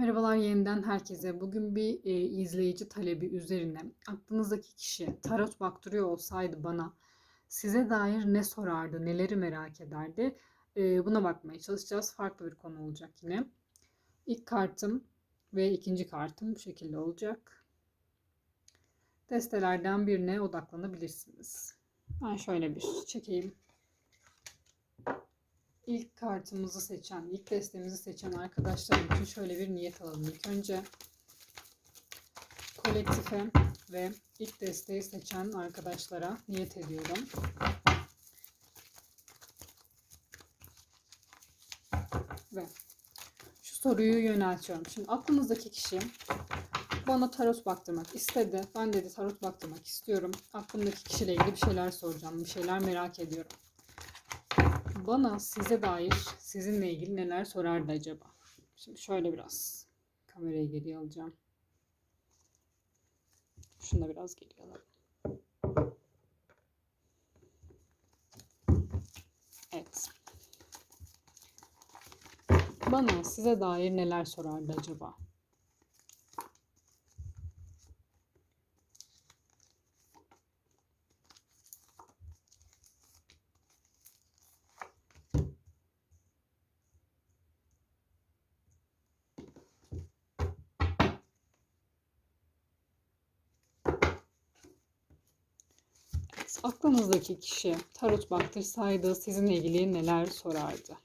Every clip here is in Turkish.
Merhabalar yeniden herkese. Bugün bir e, izleyici talebi üzerine aklınızdaki kişi tarot baktırıyor olsaydı bana size dair ne sorardı, neleri merak ederdi? E, buna bakmaya çalışacağız. Farklı bir konu olacak yine. İlk kartım ve ikinci kartım bu şekilde olacak. Destelerden birine odaklanabilirsiniz. Ben şöyle bir çekeyim. İlk kartımızı seçen, ilk destemizi seçen arkadaşlarım için şöyle bir niyet alalım. İlk önce kolektife ve ilk desteği seçen arkadaşlara niyet ediyorum. Ve şu soruyu yöneltiyorum. Şimdi aklınızdaki kişi bana tarot baktırmak istedi. Ben dedi tarot baktırmak istiyorum. Aklımdaki kişiyle ilgili bir şeyler soracağım. Bir şeyler merak ediyorum. Bana size dair sizinle ilgili neler sorardı acaba? Şimdi şöyle biraz kamerayı geriye alacağım. Şunu da biraz geriye alalım. Evet. Bana size dair neler sorardı acaba? Aklınızdaki kişi tarot baktırsaydı sizinle ilgili neler sorardı?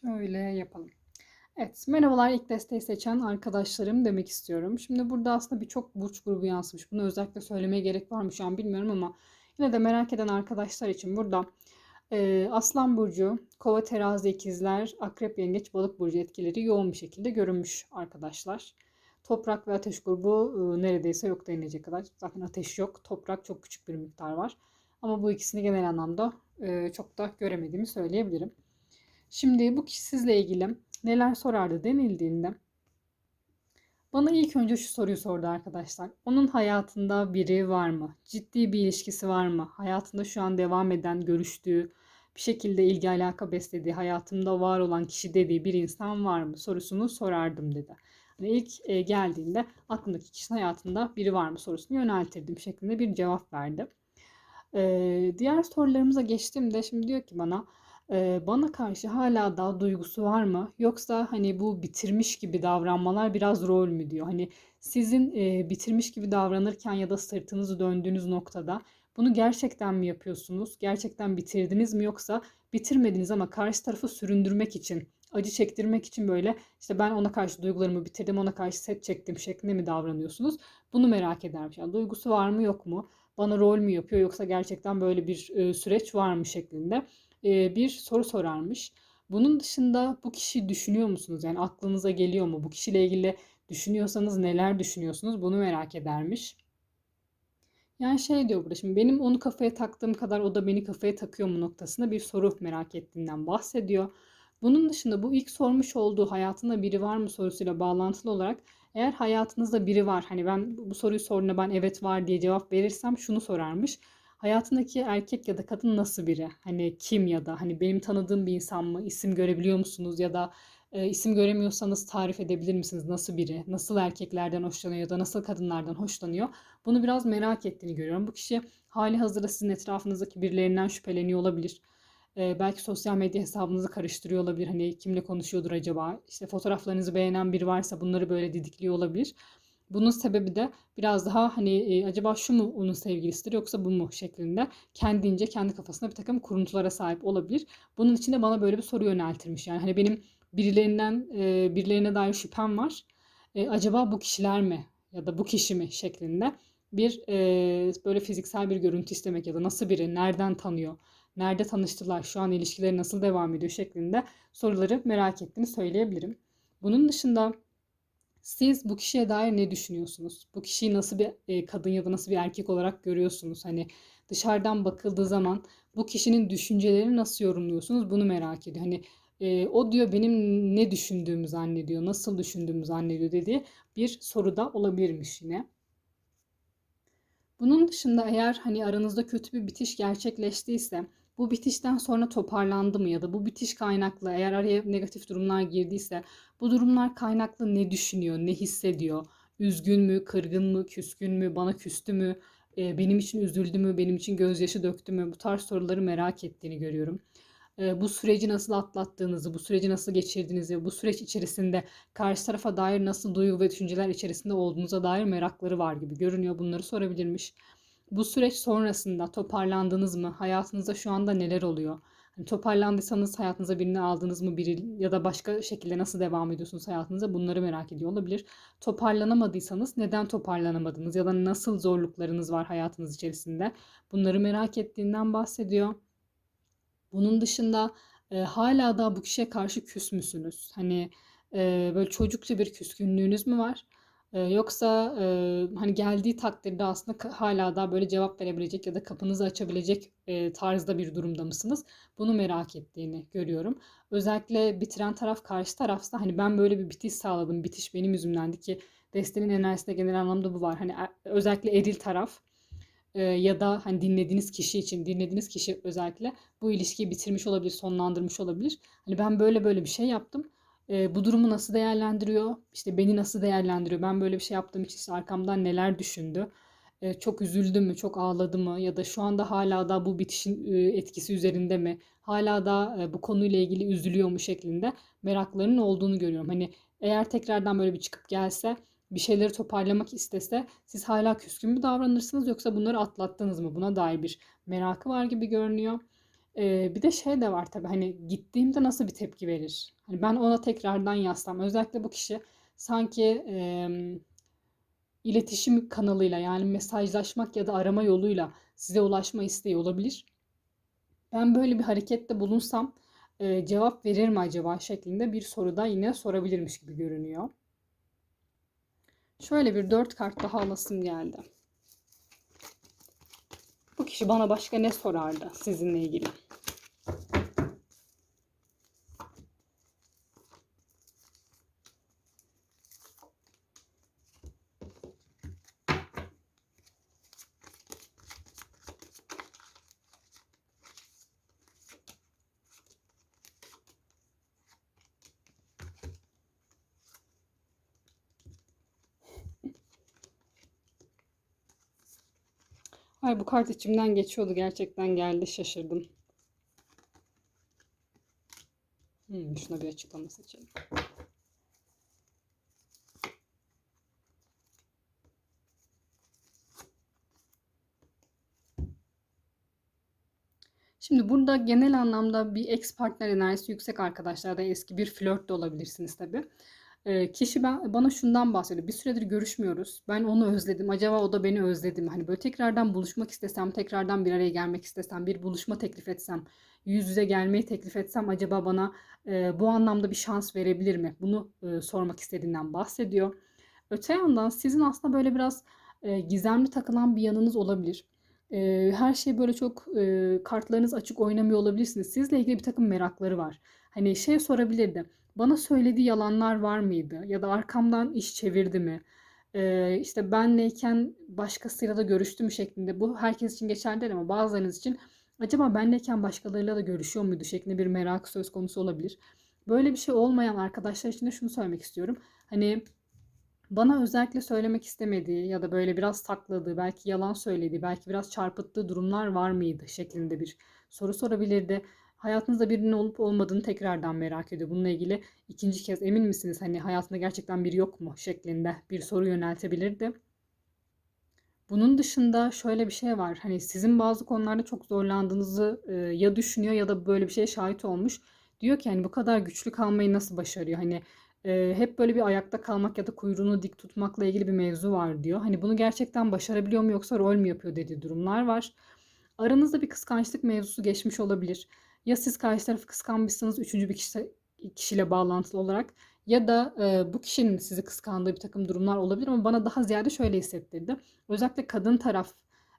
Şöyle yapalım. Evet, merhabalar ilk desteği seçen arkadaşlarım demek istiyorum. Şimdi burada aslında birçok burç grubu yansımış. Bunu özellikle söylemeye gerek var mı şu an bilmiyorum ama yine de merak eden arkadaşlar için burada e, Aslan Burcu, Kova, Terazi, İkizler, Akrep, Yengeç, Balık Burcu etkileri yoğun bir şekilde görünmüş arkadaşlar. Toprak ve ateş grubu e, neredeyse yok denilecek kadar. Zaten ateş yok. Toprak çok küçük bir miktar var. Ama bu ikisini genel anlamda e, çok da göremediğimi söyleyebilirim. Şimdi bu kişi sizle ilgili neler sorardı denildiğinde bana ilk önce şu soruyu sordu arkadaşlar. Onun hayatında biri var mı? Ciddi bir ilişkisi var mı? Hayatında şu an devam eden, görüştüğü, bir şekilde ilgi alaka beslediği, hayatımda var olan kişi dediği bir insan var mı? Sorusunu sorardım dedi. Hani ilk e, geldiğinde aklımdaki kişinin hayatında biri var mı sorusunu yöneltirdim şeklinde bir cevap verdi. E, diğer sorularımıza geçtiğimde şimdi diyor ki bana bana karşı hala daha duygusu var mı? Yoksa hani bu bitirmiş gibi davranmalar biraz rol mü diyor. Hani sizin bitirmiş gibi davranırken ya da sırtınızı döndüğünüz noktada bunu gerçekten mi yapıyorsunuz? Gerçekten bitirdiniz mi yoksa bitirmediniz ama karşı tarafı süründürmek için, acı çektirmek için böyle işte ben ona karşı duygularımı bitirdim, ona karşı set çektim şeklinde mi davranıyorsunuz? Bunu merak edermiş. Yani duygusu var mı yok mu? Bana rol mü yapıyor yoksa gerçekten böyle bir süreç var mı şeklinde bir soru sorarmış. Bunun dışında bu kişi düşünüyor musunuz? Yani aklınıza geliyor mu? Bu kişiyle ilgili düşünüyorsanız neler düşünüyorsunuz? Bunu merak edermiş. Yani şey diyor burada şimdi benim onu kafaya taktığım kadar o da beni kafaya takıyor mu noktasında bir soru merak ettiğinden bahsediyor. Bunun dışında bu ilk sormuş olduğu hayatında biri var mı sorusuyla bağlantılı olarak eğer hayatınızda biri var hani ben bu soruyu sorduğunda ben evet var diye cevap verirsem şunu sorarmış hayatındaki erkek ya da kadın nasıl biri? Hani kim ya da hani benim tanıdığım bir insan mı? İsim görebiliyor musunuz ya da e, isim göremiyorsanız tarif edebilir misiniz? Nasıl biri? Nasıl erkeklerden hoşlanıyor ya da nasıl kadınlardan hoşlanıyor? Bunu biraz merak ettiğini görüyorum. Bu kişi hali hazırda sizin etrafınızdaki birilerinden şüpheleniyor olabilir. E, belki sosyal medya hesabınızı karıştırıyor olabilir. Hani kimle konuşuyordur acaba? İşte fotoğraflarınızı beğenen biri varsa bunları böyle didikliyor olabilir. Bunun sebebi de biraz daha hani e, acaba şu mu onun sevgilisidir yoksa bu mu şeklinde kendince kendi kafasında bir takım kuruntulara sahip olabilir. Bunun için de bana böyle bir soru yöneltirmiş. Yani hani benim birilerinden e, birilerine dair şüphem var. E, acaba bu kişiler mi ya da bu kişi mi şeklinde bir e, böyle fiziksel bir görüntü istemek ya da nasıl biri, nereden tanıyor, nerede tanıştılar, şu an ilişkileri nasıl devam ediyor şeklinde soruları merak ettiğini söyleyebilirim. Bunun dışında siz bu kişiye dair ne düşünüyorsunuz? Bu kişiyi nasıl bir e, kadın ya da nasıl bir erkek olarak görüyorsunuz? Hani dışarıdan bakıldığı zaman bu kişinin düşüncelerini nasıl yorumluyorsunuz? Bunu merak ediyor. Hani e, o diyor benim ne düşündüğümü zannediyor, nasıl düşündüğümü zannediyor dediği bir soru da olabilirmiş yine. Bunun dışında eğer hani aranızda kötü bir bitiş gerçekleştiyse bu bitişten sonra toparlandı mı ya da bu bitiş kaynaklı eğer araya negatif durumlar girdiyse bu durumlar kaynaklı ne düşünüyor, ne hissediyor? Üzgün mü, kırgın mı, küskün mü, bana küstü mü, e, benim için üzüldü mü, benim için gözyaşı döktü mü? Bu tarz soruları merak ettiğini görüyorum. E, bu süreci nasıl atlattığınızı, bu süreci nasıl geçirdiğinizi, bu süreç içerisinde karşı tarafa dair nasıl duygu ve düşünceler içerisinde olduğunuza dair merakları var gibi görünüyor. Bunları sorabilirmiş. Bu süreç sonrasında toparlandınız mı? Hayatınızda şu anda neler oluyor? Hani toparlandıysanız hayatınıza birini aldınız mı? Biri ya da başka şekilde nasıl devam ediyorsunuz hayatınıza? Bunları merak ediyor olabilir. Toparlanamadıysanız neden toparlanamadınız ya da nasıl zorluklarınız var hayatınız içerisinde? Bunları merak ettiğinden bahsediyor. Bunun dışında e, hala da bu kişiye karşı küs müsünüz? Hani e, böyle çocukça bir küskünlüğünüz mü var? E, yoksa e, hani geldiği takdirde aslında hala da böyle cevap verebilecek ya da kapınızı açabilecek e, tarzda bir durumda mısınız? Bunu merak ettiğini görüyorum. Özellikle bitiren taraf karşı tarafsa hani ben böyle bir bitiş sağladım. Bitiş benim yüzümdendi ki destenin enerjisinde genel anlamda bu var. Hani özellikle eril taraf e, ya da hani dinlediğiniz kişi için dinlediğiniz kişi özellikle bu ilişkiyi bitirmiş olabilir, sonlandırmış olabilir. Hani ben böyle böyle bir şey yaptım. E, bu durumu nasıl değerlendiriyor? İşte beni nasıl değerlendiriyor? Ben böyle bir şey yaptığım için işte arkamdan neler düşündü? E, çok üzüldü mü? Çok ağladı mı? Ya da şu anda hala da bu bitişin e, etkisi üzerinde mi? Hala da e, bu konuyla ilgili üzülüyor mu şeklinde meraklarının olduğunu görüyorum. Hani eğer tekrardan böyle bir çıkıp gelse bir şeyleri toparlamak istese siz hala küskün mü davranırsınız yoksa bunları atlattınız mı? Buna dair bir merakı var gibi görünüyor. Ee, bir de şey de var tabii hani gittiğimde nasıl bir tepki verir? Hani ben ona tekrardan yazsam özellikle bu kişi sanki e, iletişim kanalıyla yani mesajlaşmak ya da arama yoluyla size ulaşma isteği olabilir. Ben böyle bir harekette bulunsam e, cevap verir mi acaba şeklinde bir soru da yine sorabilirmiş gibi görünüyor. Şöyle bir dört kart daha alasım geldi. Bu kişi bana başka ne sorardı sizinle ilgili? Ay bu kart içimden geçiyordu. Gerçekten geldi. Şaşırdım. Hmm, şuna bir açıklama seçelim. Şimdi burada genel anlamda bir ex partner enerjisi yüksek arkadaşlar da eski bir flört de olabilirsiniz tabii. Ee, kişi ben, bana şundan bahsediyor. Bir süredir görüşmüyoruz. Ben onu özledim. Acaba o da beni özledi mi? Hani böyle tekrardan buluşmak istesem, tekrardan bir araya gelmek istesem, bir buluşma teklif etsem, yüz yüze gelmeyi teklif etsem acaba bana e, bu anlamda bir şans verebilir mi? Bunu e, sormak istediğinden bahsediyor. Öte yandan sizin aslında böyle biraz e, gizemli takılan bir yanınız olabilir. E, her şey böyle çok e, kartlarınız açık oynamıyor olabilirsiniz. Sizle ilgili bir takım merakları var. Hani şey sorabilirdi. Bana söylediği yalanlar var mıydı? Ya da arkamdan iş çevirdi mi? Ee, işte benleyken başkasıyla da görüştü mü şeklinde. Bu herkes için geçerli değil ama bazılarınız için acaba benleyken başkalarıyla da görüşüyor muydu şeklinde bir merak söz konusu olabilir. Böyle bir şey olmayan arkadaşlar için de şunu söylemek istiyorum. Hani bana özellikle söylemek istemediği ya da böyle biraz sakladığı, belki yalan söylediği, belki biraz çarpıttığı durumlar var mıydı şeklinde bir soru sorabilirdi hayatınızda birinin olup olmadığını tekrardan merak ediyor. Bununla ilgili ikinci kez emin misiniz hani hayatında gerçekten biri yok mu şeklinde bir soru yöneltebilirdi. Bunun dışında şöyle bir şey var. Hani sizin bazı konularda çok zorlandığınızı e, ya düşünüyor ya da böyle bir şeye şahit olmuş. Diyor ki hani bu kadar güçlü kalmayı nasıl başarıyor? Hani Eee, hep böyle bir ayakta kalmak ya da kuyruğunu dik tutmakla ilgili bir mevzu var diyor. Hani bunu gerçekten başarabiliyor mu yoksa rol mü yapıyor dediği durumlar var. Aranızda bir kıskançlık mevzusu geçmiş olabilir. Ya siz karşı tarafı kıskanmışsınız üçüncü bir kişi, kişiyle bağlantılı olarak ya da e, bu kişinin sizi kıskandığı bir takım durumlar olabilir ama bana daha ziyade şöyle hissettirdi. Özellikle kadın taraf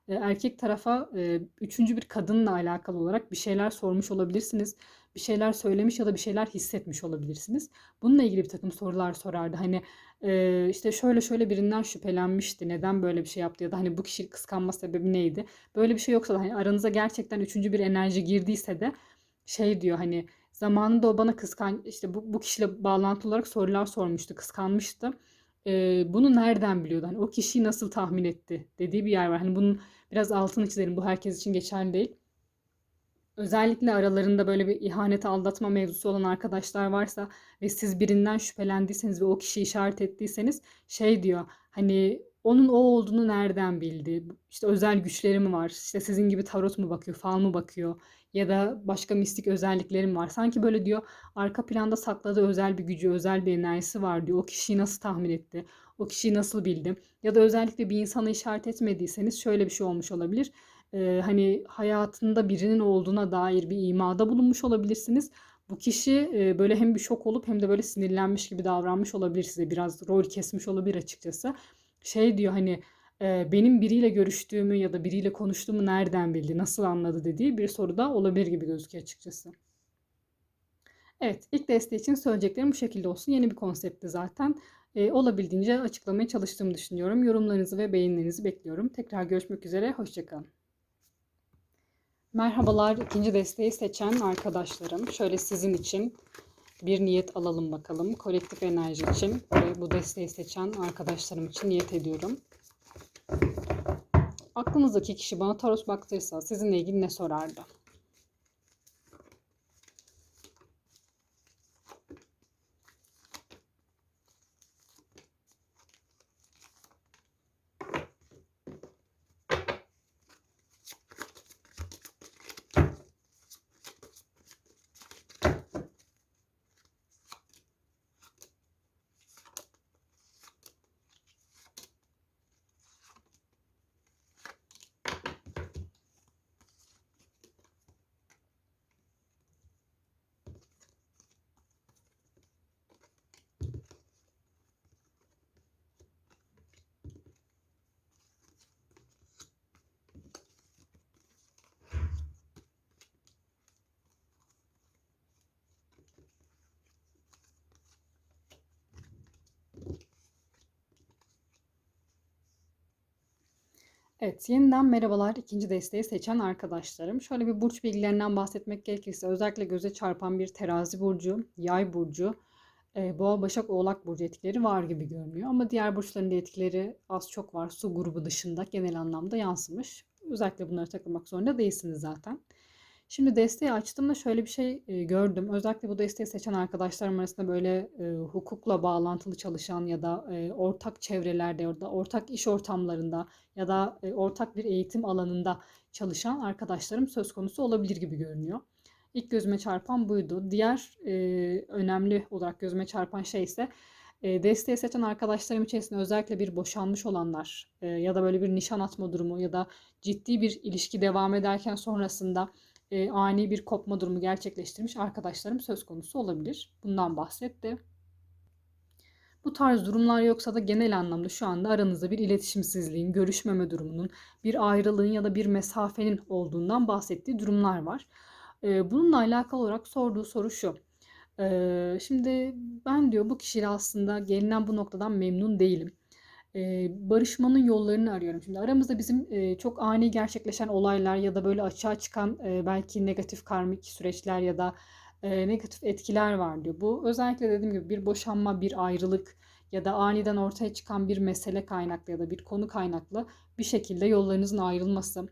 e, erkek tarafa e, üçüncü bir kadınla alakalı olarak bir şeyler sormuş olabilirsiniz. Bir şeyler söylemiş ya da bir şeyler hissetmiş olabilirsiniz. Bununla ilgili bir takım sorular sorardı. Hani e, işte şöyle şöyle birinden şüphelenmişti. Neden böyle bir şey yaptı ya da hani bu kişi kıskanma sebebi neydi? Böyle bir şey yoksa da hani aranıza gerçekten üçüncü bir enerji girdiyse de şey diyor hani zamanında o bana kıskan işte bu, bu kişiyle bağlantılı olarak sorular sormuştu, kıskanmıştı. E, bunu nereden biliyordu? Hani o kişiyi nasıl tahmin etti dediği bir yer var. Hani bunun biraz altını çizelim. Bu herkes için geçerli değil. Özellikle aralarında böyle bir ihanet aldatma mevzusu olan arkadaşlar varsa ve siz birinden şüphelendiyseniz ve o kişiyi işaret ettiyseniz şey diyor hani onun o olduğunu nereden bildi? İşte özel güçleri mi var? İşte sizin gibi tarot mu bakıyor, fal mı bakıyor? Ya da başka mistik özellikleri mi var? Sanki böyle diyor arka planda sakladığı özel bir gücü, özel bir enerjisi var diyor. O kişiyi nasıl tahmin etti? O kişiyi nasıl bildi? Ya da özellikle bir insana işaret etmediyseniz şöyle bir şey olmuş olabilir e, hani hayatında birinin olduğuna dair bir imada bulunmuş olabilirsiniz. Bu kişi e, böyle hem bir şok olup hem de böyle sinirlenmiş gibi davranmış olabilir size. Biraz rol kesmiş olabilir açıkçası. Şey diyor hani e, benim biriyle görüştüğümü ya da biriyle konuştuğumu nereden bildi, nasıl anladı dediği bir soru da olabilir gibi gözüküyor açıkçası. Evet, ilk desteği için söyleyeceklerim bu şekilde olsun. Yeni bir konseptti zaten. E, olabildiğince açıklamaya çalıştığımı düşünüyorum. Yorumlarınızı ve beğenilerinizi bekliyorum. Tekrar görüşmek üzere, hoşçakalın. Merhabalar ikinci desteği seçen arkadaşlarım. Şöyle sizin için bir niyet alalım bakalım. Kolektif enerji için ve bu desteği seçen arkadaşlarım için niyet ediyorum. Aklınızdaki kişi bana tarot baktıysa sizinle ilgili ne sorardı? Evet, yeniden merhabalar ikinci desteği seçen arkadaşlarım. Şöyle bir burç bilgilerinden bahsetmek gerekirse özellikle göze çarpan bir terazi burcu, yay burcu, e, boğa, başak, oğlak burcu etkileri var gibi görünüyor. Ama diğer burçların da etkileri az çok var. Su grubu dışında genel anlamda yansımış. Özellikle bunlara takılmak zorunda değilsiniz zaten. Şimdi desteği açtığımda şöyle bir şey gördüm. Özellikle bu desteği seçen arkadaşlarım arasında böyle e, hukukla bağlantılı çalışan ya da e, ortak çevrelerde ya da ortak iş ortamlarında ya da e, ortak bir eğitim alanında çalışan arkadaşlarım söz konusu olabilir gibi görünüyor. İlk gözüme çarpan buydu. Diğer e, önemli olarak gözüme çarpan şey ise e, desteği seçen arkadaşlarım içerisinde özellikle bir boşanmış olanlar e, ya da böyle bir nişan atma durumu ya da ciddi bir ilişki devam ederken sonrasında e, ani bir kopma durumu gerçekleştirmiş arkadaşlarım söz konusu olabilir. Bundan bahsetti. Bu tarz durumlar yoksa da genel anlamda şu anda aranızda bir iletişimsizliğin, görüşmeme durumunun, bir ayrılığın ya da bir mesafenin olduğundan bahsettiği durumlar var. E, bununla alakalı olarak sorduğu soru şu. E, şimdi ben diyor bu kişiyle aslında gelinen bu noktadan memnun değilim barışmanın yollarını arıyorum. Şimdi aramızda bizim çok ani gerçekleşen olaylar ya da böyle açığa çıkan belki negatif karmik süreçler ya da negatif etkiler var diyor. Bu özellikle dediğim gibi bir boşanma, bir ayrılık ya da aniden ortaya çıkan bir mesele kaynaklı ya da bir konu kaynaklı bir şekilde yollarınızın ayrılması,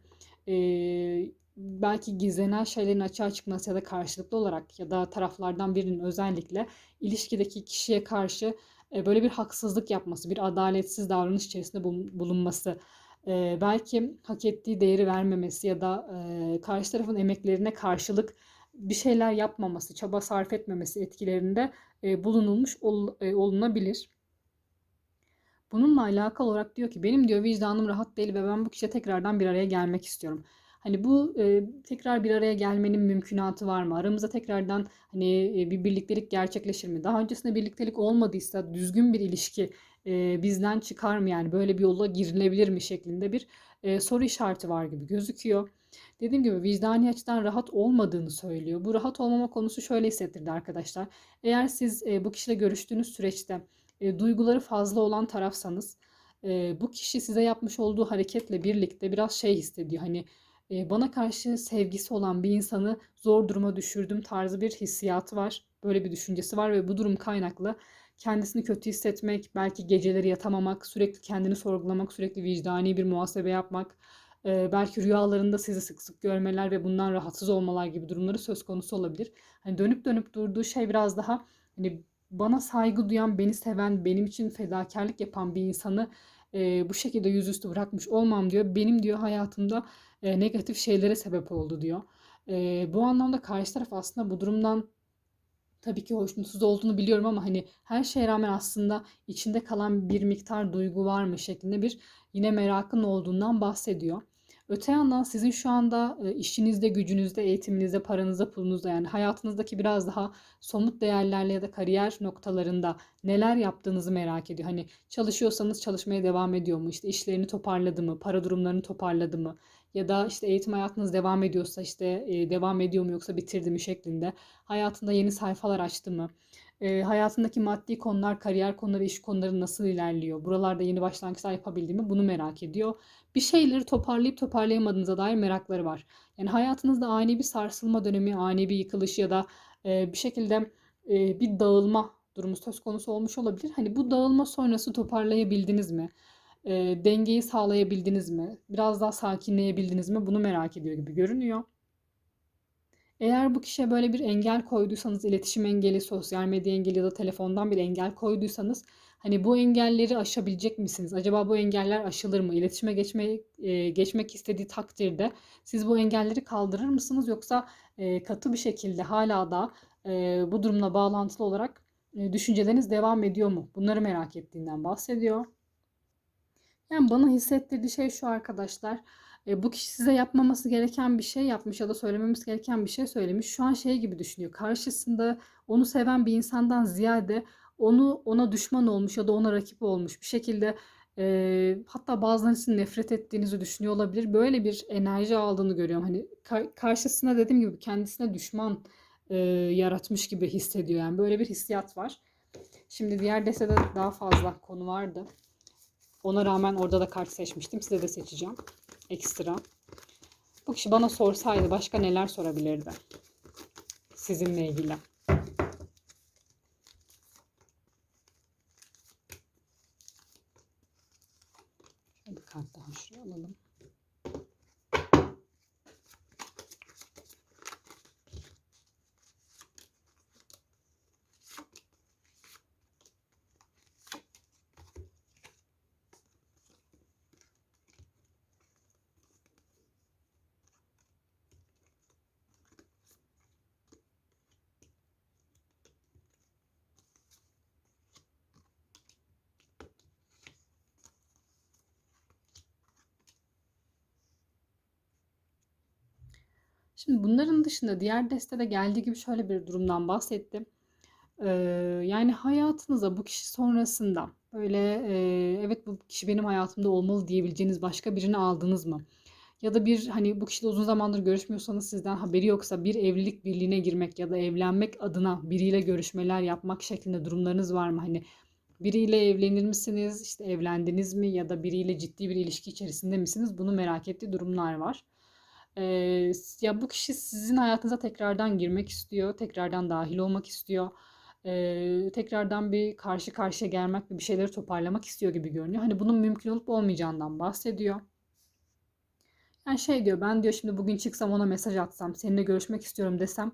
belki gizlenen şeylerin açığa çıkması ya da karşılıklı olarak ya da taraflardan birinin özellikle ilişkideki kişiye karşı e, böyle bir haksızlık yapması, bir adaletsiz davranış içerisinde bulunması, e, belki hak ettiği değeri vermemesi ya da e, karşı tarafın emeklerine karşılık bir şeyler yapmaması, çaba sarf etmemesi etkilerinde e, bulunulmuş ol, e, olunabilir. Bununla alakalı olarak diyor ki benim diyor vicdanım rahat değil ve ben bu kişiye tekrardan bir araya gelmek istiyorum. Hani bu e, tekrar bir araya gelmenin mümkünatı var mı? Aramızda tekrardan hani e, bir birliktelik gerçekleşir mi? Daha öncesinde birliktelik olmadıysa düzgün bir ilişki e, bizden çıkar mı? Yani böyle bir yola girilebilir mi şeklinde bir e, soru işareti var gibi gözüküyor. Dediğim gibi vicdani açıdan rahat olmadığını söylüyor. Bu rahat olmama konusu şöyle hissettirdi arkadaşlar. Eğer siz e, bu kişiyle görüştüğünüz süreçte e, duyguları fazla olan tarafsanız e, bu kişi size yapmış olduğu hareketle birlikte biraz şey hissediyor. Hani bana karşı sevgisi olan bir insanı zor duruma düşürdüm tarzı bir hissiyatı var. Böyle bir düşüncesi var ve bu durum kaynaklı kendisini kötü hissetmek, belki geceleri yatamamak, sürekli kendini sorgulamak, sürekli vicdani bir muhasebe yapmak, belki rüyalarında sizi sık sık görmeler ve bundan rahatsız olmalar gibi durumları söz konusu olabilir. Hani dönüp dönüp durduğu şey biraz daha hani bana saygı duyan, beni seven, benim için fedakarlık yapan bir insanı e, bu şekilde yüzüstü bırakmış olmam diyor. Benim diyor hayatımda e, negatif şeylere sebep oldu diyor. E, bu anlamda karşı taraf aslında bu durumdan tabii ki hoşnutsuz olduğunu biliyorum ama hani her şeye rağmen aslında içinde kalan bir miktar duygu var mı şeklinde bir yine merakın olduğundan bahsediyor. Öte yandan sizin şu anda e, işinizde, gücünüzde, eğitiminizde, paranızda, pulunuzda yani hayatınızdaki biraz daha somut değerlerle ya da kariyer noktalarında neler yaptığınızı merak ediyor. Hani çalışıyorsanız çalışmaya devam ediyor mu? İşte işlerini toparladı mı? Para durumlarını toparladı mı? Ya da işte eğitim hayatınız devam ediyorsa işte e, devam ediyor mu yoksa bitirdi mi şeklinde. Hayatında yeni sayfalar açtı mı? E, hayatındaki maddi konular, kariyer konuları, iş konuları nasıl ilerliyor? Buralarda yeni başlangıçlar yapabildi mi? Bunu merak ediyor. Bir şeyleri toparlayıp toparlayamadığınıza dair merakları var. Yani hayatınızda ani bir sarsılma dönemi, ani bir yıkılış ya da e, bir şekilde e, bir dağılma durumu söz konusu olmuş olabilir. Hani bu dağılma sonrası toparlayabildiniz mi? E, dengeyi sağlayabildiniz mi? Biraz daha sakinleyebildiniz mi? Bunu merak ediyor gibi görünüyor. Eğer bu kişiye böyle bir engel koyduysanız, iletişim engeli, sosyal medya engeli ya da telefondan bir engel koyduysanız hani bu engelleri aşabilecek misiniz? Acaba bu engeller aşılır mı? İletişime geçme, e, geçmek istediği takdirde siz bu engelleri kaldırır mısınız? Yoksa e, katı bir şekilde hala da e, bu durumla bağlantılı olarak e, düşünceleriniz devam ediyor mu? Bunları merak ettiğinden bahsediyor. Yani bana hissettirdiği şey şu arkadaşlar. E, bu kişi size yapmaması gereken bir şey yapmış ya da söylememiz gereken bir şey söylemiş. Şu an şey gibi düşünüyor. Karşısında onu seven bir insandan ziyade onu ona düşman olmuş ya da ona rakip olmuş bir şekilde e, hatta bazılarınızın nefret ettiğinizi düşünüyor olabilir. Böyle bir enerji aldığını görüyorum. Hani ka- karşısına dediğim gibi kendisine düşman e, yaratmış gibi hissediyor. Yani böyle bir hissiyat var. Şimdi diğer destede daha fazla konu vardı. Ona rağmen orada da kart seçmiştim. Size de seçeceğim. Ekstra. Bu kişi bana sorsaydı başka neler sorabilirdi? Sizinle ilgili. Şöyle bir kart daha şuraya alalım. Şimdi bunların dışında diğer destede geldiği gibi şöyle bir durumdan bahsettim. Ee, yani hayatınıza bu kişi sonrasında böyle e, evet bu kişi benim hayatımda olmalı diyebileceğiniz başka birini aldınız mı? Ya da bir hani bu kişiyle uzun zamandır görüşmüyorsanız sizden haberi yoksa bir evlilik birliğine girmek ya da evlenmek adına biriyle görüşmeler yapmak şeklinde durumlarınız var mı? Hani biriyle evlenir misiniz? İşte evlendiniz mi ya da biriyle ciddi bir ilişki içerisinde misiniz? Bunu merak ettiği durumlar var. Ee, ya bu kişi sizin hayatınıza tekrardan girmek istiyor, tekrardan dahil olmak istiyor. Ee, tekrardan bir karşı karşıya gelmek ve bir şeyleri toparlamak istiyor gibi görünüyor. Hani bunun mümkün olup olmayacağından bahsediyor. Yani şey diyor ben diyor şimdi bugün çıksam ona mesaj atsam seninle görüşmek istiyorum desem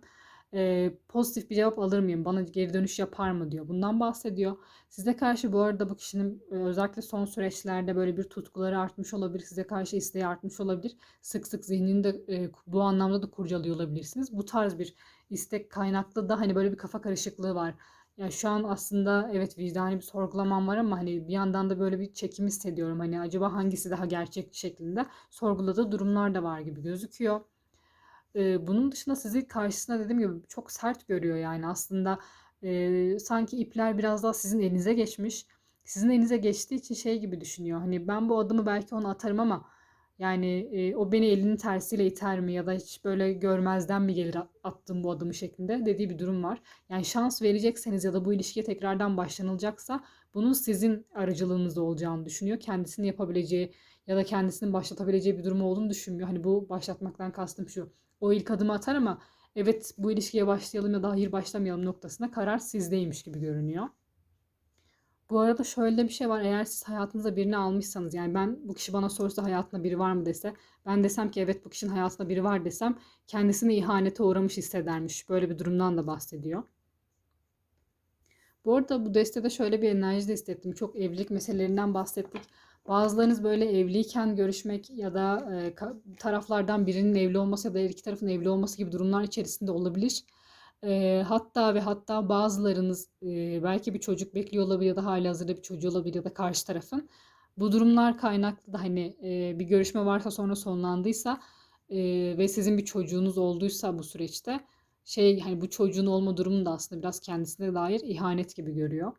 e, pozitif bir cevap alır mıyım? Bana geri dönüş yapar mı diyor. Bundan bahsediyor. Size karşı bu arada bu kişinin e, özellikle son süreçlerde böyle bir tutkuları artmış olabilir. Size karşı isteği artmış olabilir. Sık sık zihnini de e, bu anlamda da kurcalıyor olabilirsiniz. Bu tarz bir istek kaynaklı da hani böyle bir kafa karışıklığı var. Ya şu an aslında evet vicdani bir sorgulamam var ama hani bir yandan da böyle bir çekim hissediyorum. Hani acaba hangisi daha gerçek şeklinde sorguladığı durumlar da var gibi gözüküyor. Ee, bunun dışında sizi karşısında dediğim gibi çok sert görüyor yani aslında e, sanki ipler biraz daha sizin elinize geçmiş. Sizin elinize geçtiği için şey gibi düşünüyor. Hani ben bu adımı belki ona atarım ama yani e, o beni elinin tersiyle iter mi ya da hiç böyle görmezden mi gelir at- attığım bu adımı şeklinde dediği bir durum var. Yani şans verecekseniz ya da bu ilişkiye tekrardan başlanılacaksa bunun sizin aracılığınızda olacağını düşünüyor. Kendisinin yapabileceği ya da kendisinin başlatabileceği bir durum olduğunu düşünmüyor. Hani bu başlatmaktan kastım şu. O ilk adımı atar ama evet bu ilişkiye başlayalım ya da hayır başlamayalım noktasında karar sizdeymiş gibi görünüyor. Bu arada şöyle bir şey var. Eğer siz hayatınıza birini almışsanız yani ben bu kişi bana sorsa hayatında biri var mı dese ben desem ki evet bu kişinin hayatında biri var desem kendisini ihanete uğramış hissedermiş. Böyle bir durumdan da bahsediyor. Bu arada bu destede şöyle bir enerji de hissettim. Çok evlilik meselelerinden bahsettik. Bazılarınız böyle evliyken görüşmek ya da e, taraflardan birinin evli olması ya da her iki tarafın evli olması gibi durumlar içerisinde olabilir. E, hatta ve hatta bazılarınız e, belki bir çocuk bekliyor olabilir ya da halihazırda bir çocuğu olabilir ya da karşı tarafın. Bu durumlar kaynaklı da hani e, bir görüşme varsa sonra sonlandıysa e, ve sizin bir çocuğunuz olduysa bu süreçte şey hani bu çocuğun olma durumu da aslında biraz kendisine dair ihanet gibi görüyor.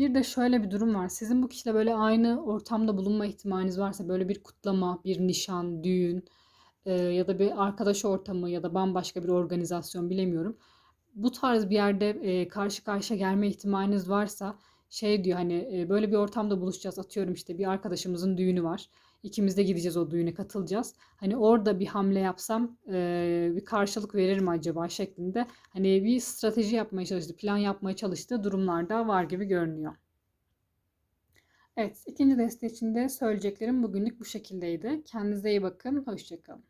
Bir de şöyle bir durum var. Sizin bu kişiyle böyle aynı ortamda bulunma ihtimaliniz varsa böyle bir kutlama, bir nişan, düğün e, ya da bir arkadaş ortamı ya da bambaşka bir organizasyon bilemiyorum. Bu tarz bir yerde e, karşı karşıya gelme ihtimaliniz varsa şey diyor hani e, böyle bir ortamda buluşacağız. Atıyorum işte bir arkadaşımızın düğünü var. İkimiz de gideceğiz o düğüne katılacağız. Hani orada bir hamle yapsam e, bir karşılık verir mi acaba şeklinde hani bir strateji yapmaya çalıştı, plan yapmaya çalıştığı durumlarda var gibi görünüyor. Evet, ikinci deste için de söyleyeceklerim bugünlük bu şekildeydi. Kendinize iyi bakın, hoşça kalın.